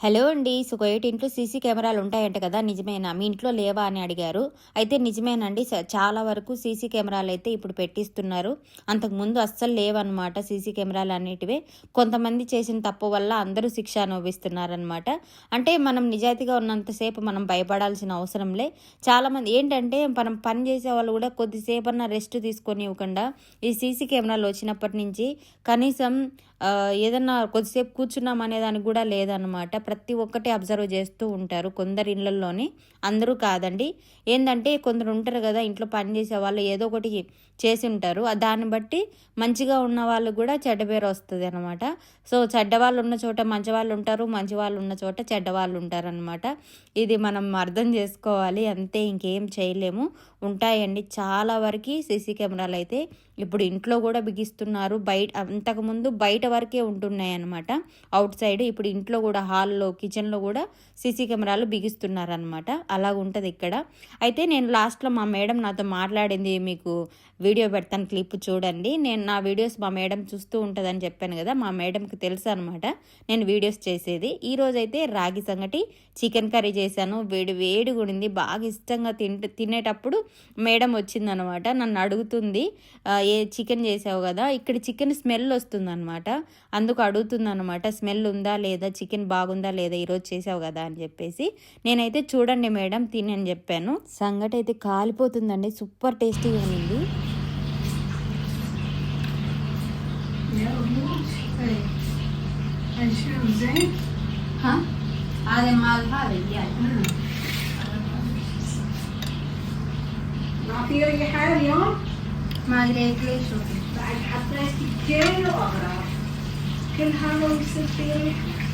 Hello అండి సుఖోయట్ ఇంట్లో CC కెమెరాలు ఉంటాయంట కదా నిజమేనా? మీ ఇంట్లో లేవా? అని అడిగారు. అయితే నిజమేనండి చాలా వరకు సీసీ కెమెరాలు అయితే ఇప్పుడు పెట్టిస్తున్నారు. అంతకుముందు అస్సలు లేవన్నమాట సీసీ కెమెరాలు అనేటివే. కొంతమంది చేసిన తప్పు వల్ల అందరూ శిక్ష అనుభవిస్తున్నారనమాట అంటే మనం నిజాయితీగా ఉన్నంతసేపు మనం భయపడాల్సిన అవసరం లే. చాలామంది ఏంటంటే మనం పని చేసే వాళ్ళు కూడా కొద్దిసేపు అన్న రెస్ట్ తీసుకొని ఇవ్వకుండా ఈ సీసీ కెమెరాలు వచ్చినప్పటి నుంచి కనీసం ఏదన్నా కొద్దిసేపు కూర్చున్నాం అనే దానికి కూడా లేదనమాట ప్రతి ఒక్కటి అబ్జర్వ్ చేస్తూ ఉంటారు కొందరు ఇళ్ళల్లోని. అందరూ కాదండి. ఏంటంటే కొందరు ఉంటారు కదా ఇంట్లో పని చేసే వాళ్ళు ఏదో ఒకటి చేసి ఉంటారు. దాన్ని బట్టి మంచిగా ఉన్న వాళ్ళు కూడా చెడ్డ పేరు వస్తుంది అనమాట సో చెడ్డ వాళ్ళు ఉన్న చోట మంచి వాళ్ళు ఉంటారు మంచి వాళ్ళు ఉన్న చోట చెడ్డ వాళ్ళు ఉంటారు అనమాట ఇది మనం అర్థం చేసుకోవాలి అంతే ఇంకేం చేయలేము. ఉంటాయండి. చాలా వరకు సీసీ కెమెరాలు అయితే ఇప్పుడు ఇంట్లో కూడా బిగిస్తున్నారు. బయట అంతకుముందు బయట వరకే ఉంటున్నాయి అనమాట అవుట్ సైడ్ ఇప్పుడు ఇంట్లో కూడా హాల్ హాల్లో కిచెన్లో కూడా సీసీ కెమెరాలు బిగిస్తున్నారు అనమాట ఇక్కడ. అయితే నేను లాస్ట్లో మా మేడం నాతో మాట్లాడింది మీకు వీడియో పెడతాను క్లిప్ చూడండి. నేను నా వీడియోస్ మా మేడం చూస్తూ ఉంటుందని చెప్పాను కదా మా మేడంకి తెలుసు అనమాట నేను వీడియోస్ చేసేది. ఈరోజైతే అయితే రాగి సంగటి చికెన్ కర్రీ చేశాను. వేడి వేడిగా ఉండింది. బాగా ఇష్టంగా తింటే తినేటప్పుడు మేడం వచ్చిందనమాట నన్ను అడుగుతుంది ఏ చికెన్ చేసావు కదా ఇక్కడ చికెన్ స్మెల్ వస్తుంది అనమాట అందుకు అడుగుతుంది అనమాట స్మెల్ ఉందా లేదా? చికెన్ బాగుందా లేదా ఈరోజు చేసావు కదా అని చెప్పేసి నేనైతే చూడండి మేడం తిని అని చెప్పాను సంగటి అయితే కాలిపోతుందండి సూపర్ టేస్టీగా ఉంది يا رموش ايه هنشيل زيت ها هذا مال هذا الجاي ما في ريحة اليوم ما ادري ليش بعد حطيت كيلو اغراض كل هذا يصير في ريحة